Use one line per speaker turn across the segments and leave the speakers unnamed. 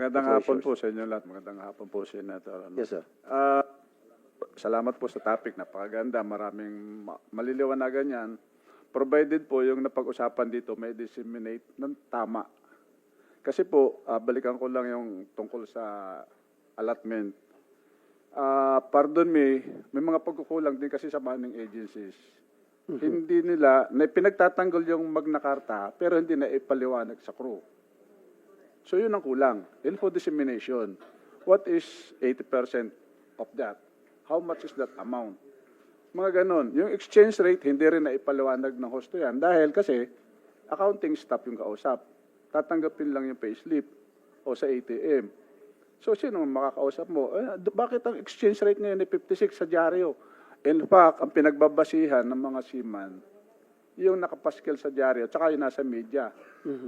Magandang hapon po sa inyo lahat. Magandang hapon po, Senator. Ano.
Yes, sir.
Ah, salamat po sa topic. Napakaganda. Maraming ma- maliliwanagan yan. Provided po yung napag-usapan dito may disseminate ng tama. Kasi po, ah, balikan ko lang yung tungkol sa allotment. Ah, pardon me, may mga pagkukulang din kasi sa manning agencies. Hindi nila, na pinagtatanggol yung Magna Carta, pero hindi na ipaliwanag sa crew. So yun ang kulang. Info dissemination. What is 80% of that? How much is that amount? Mga ganon. Yung exchange rate, hindi rin na ipaliwanag ng hosto yan. Dahil kasi, accounting staff yung kausap. Tatanggapin lang yung payslip o sa ATM. So, sino ang makakausap mo? Eh, bakit ang exchange rate ngayon ay 56 sa dyaryo? In fact, ang pinagbabasihan ng mga seaman, yung nakapaskel sa dyaryo, tsaka yung nasa media,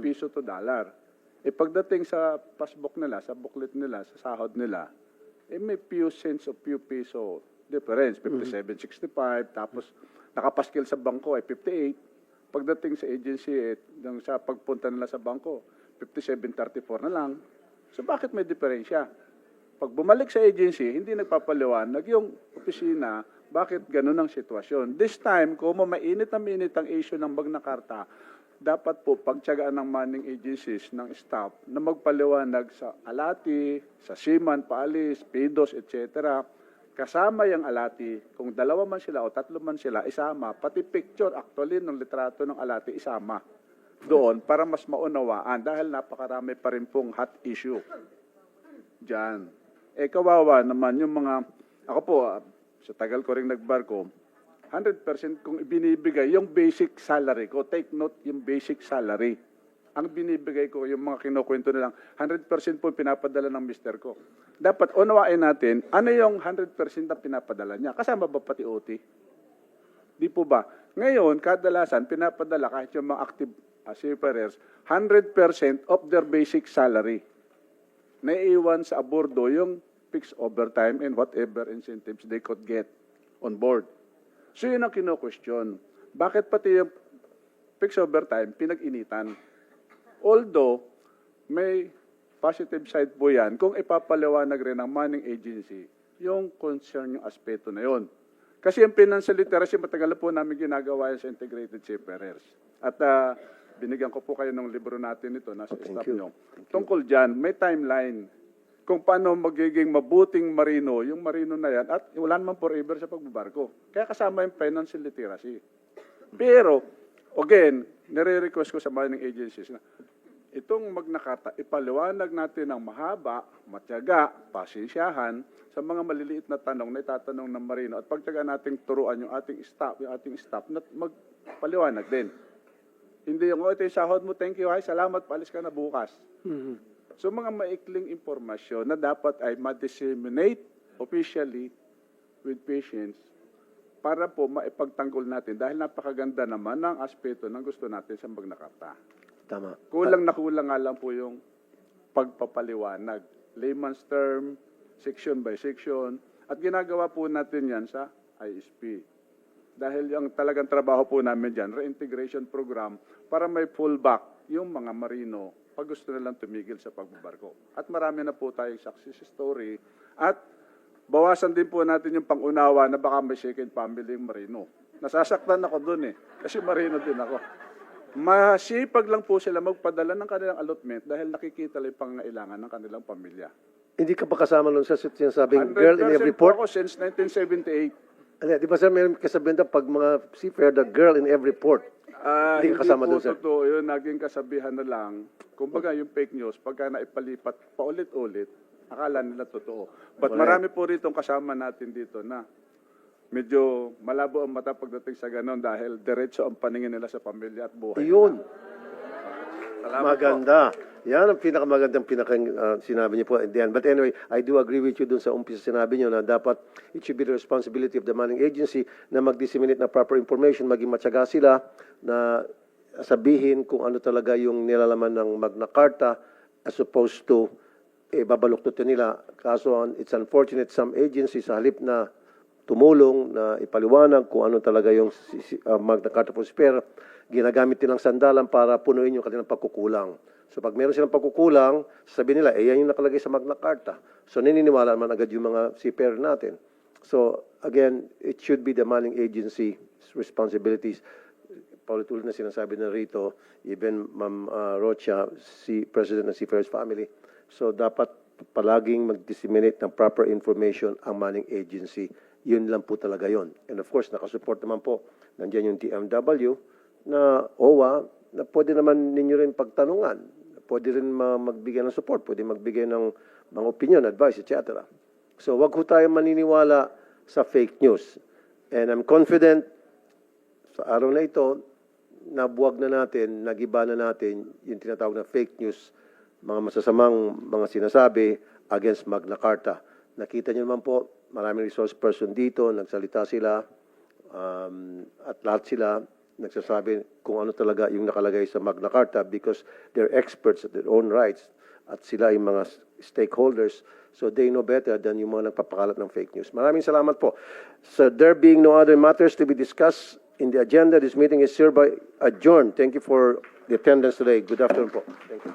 piso to dollar. E pagdating sa passbook nila, sa booklet nila, sa sahod nila, eh may few cents o few piso difference. 57.65, tapos nakapaskel sa bangko ay 58. Pagdating sa agency, eh, sa pagpunta nila sa bangko, 57.34 na lang. So bakit may diferensya? Pag bumalik sa agency, hindi nagpapaliwanag yung opisina bakit ganun ang sitwasyon. This time, kung mainit na mainit ang issue ng Magna Carta, dapat po pagtyagaan ng manning agencies, ng staff, na magpaliwanag sa alati, sa seaman, paalis, pedos, etc. Kasama yung alati, kung dalawa man sila o tatlo man sila, isama. Pati picture actually ng litrato ng alati, isama doon para mas maunawaan dahil napakarami pa rin pong hot issue dyan. Eh, kawawa naman yung mga, ako po, ah, sa tagal ko rin nagbarko, 100% kung ibinibigay yung basic salary ko, take note yung basic salary. Ang binibigay ko, yung mga kinukwento nilang, 100% po pinapadala ng mister ko. Dapat unawain natin, ano yung 100% na pinapadala niya? Kasama ba pati OT? Di po ba? Ngayon, kadalasan, pinapadala kahit yung mga active uh, seafarers, 100% of their basic salary. Naiiwan sa abordo yung fixed overtime and whatever incentives they could get on board. So yun ang kino-question. Bakit pati yung fixed overtime pinag-initan? Although, may positive side po yan kung ipapaliwanag rin ng manning agency yung concern yung aspeto na yon. Kasi yung financial literacy, matagal na po namin ginagawa yan sa integrated seafarers. At ah, binigyan ko po kayo ng libro natin ito, nasa
thank
staff nyo. Tungkol dyan, may timeline kung paano magiging mabuting marino yung marino na yan at wala naman forever sa pagbabarko. Kaya kasama yung financial literacy. Pero, again, nire-request ko sa mining agencies na itong Magna Carta, ipaliwanag natin ng mahaba, matyaga, pasensyahan sa mga maliliit na tanong na itatanong ng marino at pagtyaga nating turuan yung ating staff, yung ating staff na magpaliwanag din. Hindi yung, oh, ito yung sahod mo, thank you, ay, salamat, paalis ka na bukas. So mga maikling impormasyon na dapat ay ma-disseminate officially with patients para po maipagtanggol natin dahil napakaganda naman ng aspeto ng gusto natin sa Magna Carta.
Tama.
Kulang na kulang nga lang po yung pagpapaliwanag. Layman's term, section by section, at ginagawa po natin yan sa ISP. Dahil yung talagang trabaho po namin dyan, reintegration program, para may fallback yung mga marino pag gusto nilang tumigil sa pagbabarko. At marami na po tayong success story. At bawasan din po natin yung pangunawa na baka may second family yung marino. Nasasaktan ako dun eh, kasi marino din ako. Masipag lang po sila magpadala ng kanilang allotment dahil nakikita lang yung pangangailangan ng kanilang pamilya.
Hindi ka pa kasama nun sa sinasabing girl in
100%
every
po
port?
ako since 1978.
Ano, di ba sir, may kasabihan pag mga seafarer, the girl in every port.
Ah,
Hindi ka kasama dun, sir.
totoo yun, naging kasabihan na lang. Kumbaga yung fake news, pagka naipalipat paulit-ulit, akala nila totoo. But
Correct.
marami po rito kasama natin dito na medyo malabo ang mata pagdating sa ganon dahil diretso ang paningin nila sa pamilya at buhay.
Ayun.
Salamat po.
Yan ang pinakamagandang pinaka uh, sinabi niyo po at the end. But anyway, I do agree with you dun sa umpisa sinabi niyo na dapat it should be the responsibility of the manning agency na mag-disseminate na proper information, maging matyaga sila na sabihin kung ano talaga yung nilalaman ng Magna Carta as opposed to eh, babaluktutin nila. Kaso, it's unfortunate some agencies sa halip na tumulong na ipaliwanag kung ano talaga yung ah, Magna Carta Spare. Ginagamit nilang sandalan para punuin yung kanilang pagkukulang. So pag meron silang pagkukulang, sasabihin nila, eh yan yung nakalagay sa Magna Carta. So naniniwala naman agad yung mga seafarer natin. So again, it should be the manning agency's responsibilities. Paulit-ulit na sinasabi na rito, even Ma'am uh, Rocha, si President ng Seafarers Family. So dapat palaging mag-disseminate ng proper information ang manning agency. Yun lang po talaga yon. And of course, nakasupport naman po, nandiyan yung TMW, na OWA, na pwede naman ninyo rin pagtanungan. Pwede rin ma- magbigay ng support, pwede magbigay ng mga opinion, advice, etc. So wag ho tayo maniniwala sa fake news. And I'm confident sa araw na ito, nabuwag na natin, nagiba na natin yung tinatawag na fake news, mga masasamang mga sinasabi against Magna Carta. Nakita niyo naman po, maraming resource person dito, nagsalita sila, um, at lahat sila nagsasabi kung ano talaga yung nakalagay sa Magna Carta because they're experts at their own rights at sila yung mga stakeholders so they know better than yung mga nagpapakalat ng fake news. Maraming salamat po. So there being no other matters to be discussed in the agenda, this meeting is hereby adjourned. Thank you for the attendance today. Good afternoon po. Thank you.